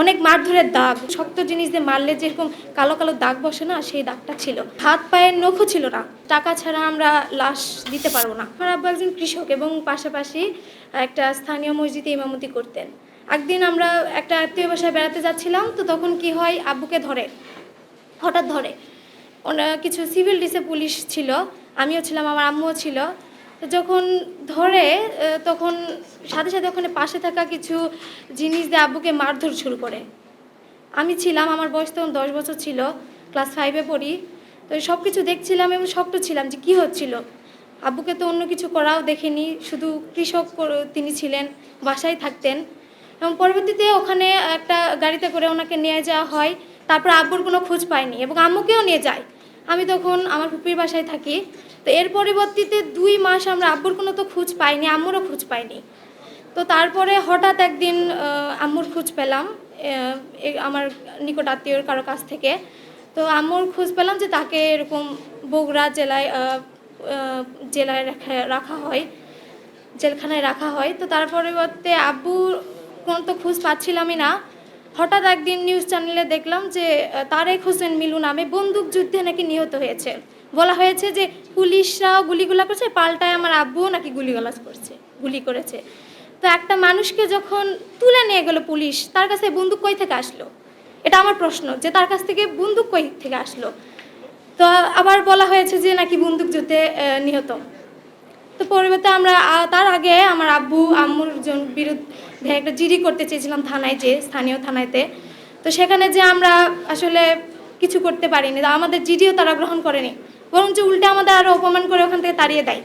অনেক মারধরের দাগ, শক্ত জিনিস দিয়ে মারলে যেরকম কালো কালো দাগ বসে না, সেই দাগটা ছিল। হাত পায়ের নখও ছিল না। টাকা ছাড়া আমরা লাশ দিতে পারব না। আমার আব্বু একজন কৃষক এবং পাশাপাশি একটা স্থানীয় মসজিদে ইমামতি করতেন। একদিন আমরা একটা আত্মীয় বাসায় বেড়াতে যাচ্ছিলাম, তো তখন কি হয়, আব্বুকে ধরে, হঠাৎ ধরে। কিছু সিভিল ডিসে পুলিশ ছিল, আমিও ছিলাম, আমার আম্মুও ছিল। যখন ধরে তখন সাথে সাথে ওখানে পাশে থাকা কিছু জিনিস দিয়ে আব্বুকে মারধর শুরু করে। আমি ছিলাম, আমার বয়স তখন দশ বছর ছিল ক্লাস ফাইভে পড়ি। তো সব কিছু দেখছিলাম এবং শক্ত ছিলাম যে কী হচ্ছিল। আব্বুকে তো অন্য কিছু করাও দেখেনি, শুধু কৃষক তিনি ছিলেন, বাসায় থাকতেন। এবং পরবর্তীতে ওখানে একটা গাড়িতে করে ওনাকে নিয়ে যাওয়া হয়, তারপর আব্বুর কোনো খোঁজ পায়নি এবং আম্মুকেও নিয়ে যায়। আমি তখন আমার ফুপির বাসায় থাকি। তো এর পরবর্তীতে দুই মাস আমরা আব্বুর কোনো তো খোঁজ পাইনি, আম্মুরও খোঁজ পাইনি। তো তারপরে হঠাৎ একদিন আম্মুর খোঁজ পেলাম আমার নিকট আত্মীয়র কারও কাছ থেকে। তো আম্মুর খোঁজ পেলাম যে তাকে এরকম বগুড়া জেলায় জেলায় রাখা রাখা হয়, জেলখানায় রাখা হয়। তো তার পরিবর্তে আব্বুর কোনো তো খোঁজ পাচ্ছিলামই না। হঠাৎ একদিন নিউজ চ্যানেলে দেখলাম যে তারেক হোসেন মিলু নামে বন্দুক যুদ্ধে নাকি নিহত হয়েছে। বলা হয়েছে যে, পুলিশরাও গুলিগুলা করছে, পাল্টায় আমার আব্বুও নাকি গুলিগালাজ করছে, গুলি করেছে। তো একটা মানুষকে যখন তুলে নিয়ে গেল পুলিশ, তার কাছে বন্দুক কই থেকে আসলো? এটা আমার প্রশ্ন, যে তার কাছ থেকে বন্দুক কই থেকে আসলো? তো আবার বলা হয়েছে যে, নাকি বন্দুক যুদ্ধে নিহত। তো পরিবর্তে আমরা তার আগে আমার আব্বু, আম্মুর জন বিরুদ্ধে একটা জিডি করতে চেয়েছিলাম থানায় যে, স্থানীয় থানায়তে তো সেখানে যে আমরা আসলে কিছু করতে পারিনি আমাদের জিডিও তারা গ্রহণ করেনি। বরঞ্চ উল্টে আমাদের আরও অপমান করে ওখান থেকে তাড়িয়ে দেয়।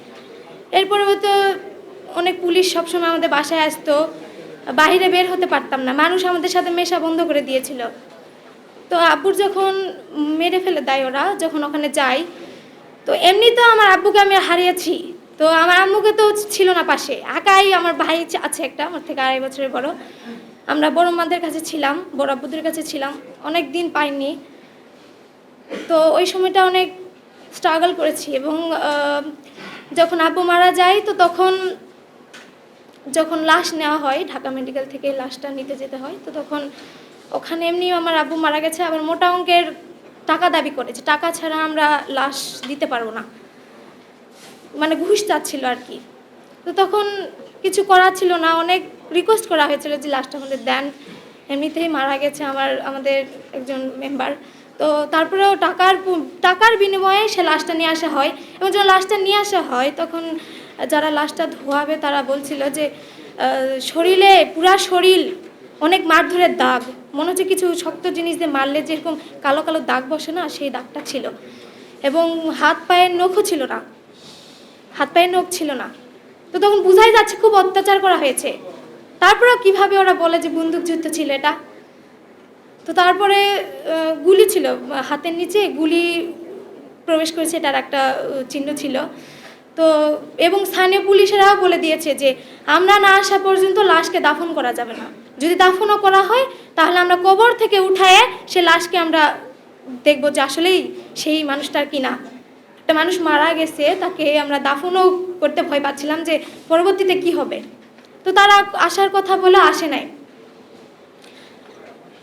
এর পরিবর্তে অনেক পুলিশ সবসময় আমাদের বাসায় আসতো। বাইরে বের হতে পারতাম না। মানুষ আমাদের সাথে মেশা বন্ধ করে দিয়েছিল। তো আব্বুর যখন মেরে ফেলে দেয় ওরা, যখন ওখানে যাই তো এমনিতে আমার আব্বুকে আমি হারিয়েছি। তো আমার আম্মুকে তো ছিল না পাশে। একাই আমার ভাই আছে একটা, আমার থেকে আড়াই বছরের বড়। আমরা বড় মাদের কাছে ছিলাম, বড় আব্বুদের কাছে ছিলাম। অনেক দিন পাইনি। তো ওই সময়টা অনেক স্ট্রাগল করেছি এবং যখন আব্বু মারা যায় তো তখন যখন লাশ নেওয়া হয়, ঢাকা মেডিকেল থেকে লাশটা নিতে যেতে হয়, তো তখন ওখানে এমনি আমার আব্বু মারা গেছে। আবার মোটা অঙ্কের টাকা দাবি করেছে টাকা ছাড়া আমরা লাশ দিতে পারব না। মানে ঘুষ চাচ্ছিল আর কি। তো তখন কিছু করার ছিল না, অনেক রিকোয়েস্ট করা হয়েছিল যে লাশটা আমাদের দেন। এমনিতেই মারা গেছে আমার, আমাদের একজন মেম্বার তো তারপরেও টাকার টাকার বিনিময়ে সে লাশটা নিয়ে আসা হয় এবং যখন লাশটা নিয়ে আসা হয়, তখন যারা লাশটা ধোয়াবে তারা বলছিল যে শরীরে, পুরা শরীর অনেক মারধরের দাগ। মনে হচ্ছে কিছু শক্ত জিনিস দিয়ে মারলে যেরকম কালো কালো দাগ বসে না, সেই দাগটা ছিল। এবং হাত, পায়ের নখও ছিল না। হাত পায়ের নখ ছিল না। তো তখন বোঝাই যাচ্ছে খুব অত্যাচার করা হয়েছে। তারপরেও কীভাবে ওরা বলে যে বন্দুক যুদ্ধ ছিল এটা? তো তারপরে গুলি ছিল, হাতের নিচে গুলি প্রবেশ করেছে এটার একটা চিহ্ন ছিল। তো এবং স্থানীয় পুলিশেরাও বলে দিয়েছে যে আমরা না আসা পর্যন্ত লাশকে দাফন করা যাবে না। যদি দাফনও করা হয়, তাহলে আমরা কবর থেকে উঠায় সে লাশকে আমরা দেখব যে আসলেই সেই মানুষটার কি না। একটা মানুষ মারা গেছে, তাকে আমরা দাফনও করতে ভয় পাচ্ছিলাম যে পরবর্তীতে কি হবে। তো তারা আসার কথা বলে আসে নাই।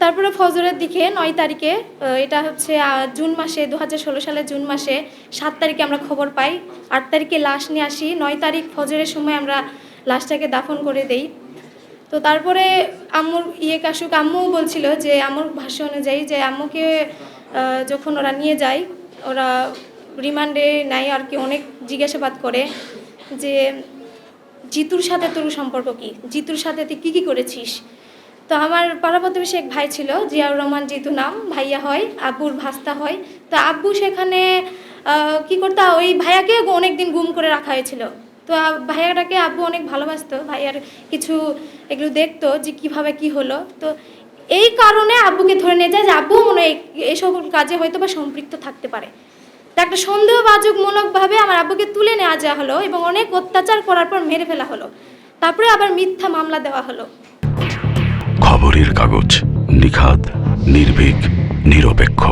তারপরে ফজরের দিকে নয় তারিখে এটা হচ্ছে জুন মাসে দু সালের জুন মাসে সাত তারিখে আমরা খবর পাই। আট তারিখে লাশ নিয়ে আসি। নয় তারিখ ফজরের সময় আমরা লাশটাকে দাফন করে দেই। তো তারপরে আম্মুর ইয়ে কাশুক আম্মুও বলছিল যে, আম্মুর ভাষ্য অনুযায়ী যে আম্মুকে যখন ওরা নিয়ে যায়, ওরা রিমান্ডে নেয় আর কি অনেক জিজ্ঞাসাবাদ করে যে, জিতুর সাথে তোর সম্পর্ক কি? জিতুর সাথে তুই কী কী করেছিস? তো আমার পাড়া প্রতিবেশী এক ভাই ছিল, জিয়াউর রহমান জিতু নাম, ভাইয়া হয়, আব্বুর ভাস্তা হয়। তো আব্বু সেখানে কি করতো? ওই ভাইয়াকে অনেক দিন গুম করে রাখা হয়েছিল। তো ভাইয়াটাকে আব্বু অনেক ভালোবাসতো, ভাইয়ার কিছু এগুলো দেখতো যে কীভাবে কি হলো। তো এই কারণে আব্বুকে ধরে নিয়ে যায় যে আব্বু মনে হয় এই- এইসব কাজে হয়তো বা সম্পৃক্ত থাকতে পারে। তো একটা সন্দেহবাজকমূলকভাবে আমার আব্বুকে তুলে নেওয়া যাওয়া হলো এবং অনেক অত্যাচার করার পর মেরে ফেলা হলো। তারপরে আবার মিথ্যা মামলা দেওয়া হলো। খবরের কাগজ নিখাত নির্ভীক, নিরপেক্ষ।